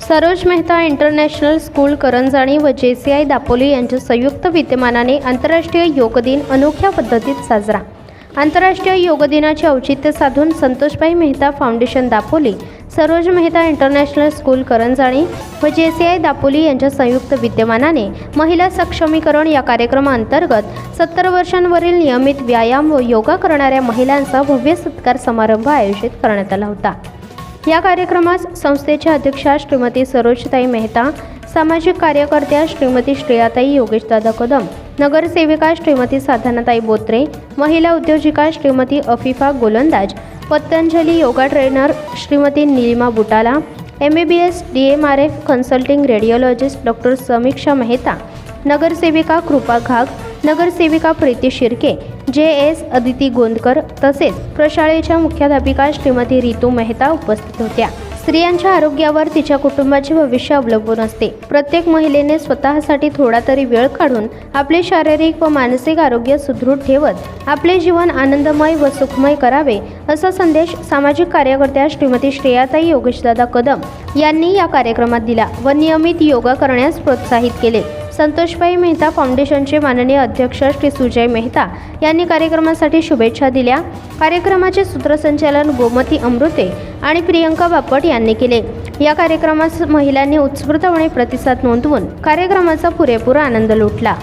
Saroj Mehta international school Karanjani व J C I Dapoli यांच्या संयुक्त विद्यमानाने आंतरराष्ट्रीय योग दिन अनोख्या पद्धतीत साजरा. आंतरराष्ट्रीय योग दिनाचे औचित्य साधून Santoshbai Mehta foundation Dapoli Saroj Mehta international school Karanjani व जे सी आय दापोली यांच्या संयुक्त विद्यमानाने महिला सक्षमीकरण या कार्यक्रमाअंतर्गत सत्तर वर्षांवरील नियमित व्यायाम व योगा करणाऱ्या महिलांचा भव्य सत्कार समारंभ आयोजित करण्यात आला होता. या कार्यक्रमास संस्थेच्या अध्यक्षा श्रीमती सरोजताई मेहता सामाजिक कार्यकर्त्या श्रीमती श्रेयाताई योगेशदादा कदम नगरसेविका श्रीमती साधनाताई बोत्रे महिला उद्योजिका Shrimati Afifa Golandaz Patanjali yoga trainer Shrimati Nilima Butala M B B S D M R F consulting radiologist doctor Samiksha Mehta नगरसेविका कृपा घाग नगरसेविका प्रीती शिर्के जे एस अदिती गोंदकर तसेच प्रशाळेच्या मुख्याध्यापिका श्रीमती रितू मेहता उपस्थित होत्या. स्त्रियांच्या आरोग्यावर तिच्या कुटुंबाचे भविष्य अवलंबून असते. प्रत्येक महिलेने स्वतःसाठी थोडा तरी वेळ काढून आपले शारीरिक व मानसिक आरोग्य सुदृढ ठेवत आपले जीवन आनंदमय व सुखमय करावे असा संदेश सामाजिक कार्यकर्त्या श्रीमती श्रेयाताई योगेशदादा कदम यांनी या कार्यक्रमात दिला व नियमित योगा करण्यास प्रोत्साहित केले. संतोषबाई मेहता फाउंडेशनचे माननीय अध्यक्ष श्री सुजय मेहता यांनी कार्यक्रमासाठी शुभेच्छा दिल्या. कार्यक्रमाचे सूत्रसंचालन गोमती अमृते आणि प्रियंका बापट यांनी केले. या कार्यक्रमास महिलांनी उत्स्फूर्तपणे प्रतिसाद नोंदवून कार्यक्रमाचा पुरेपूर आनंद लुटला.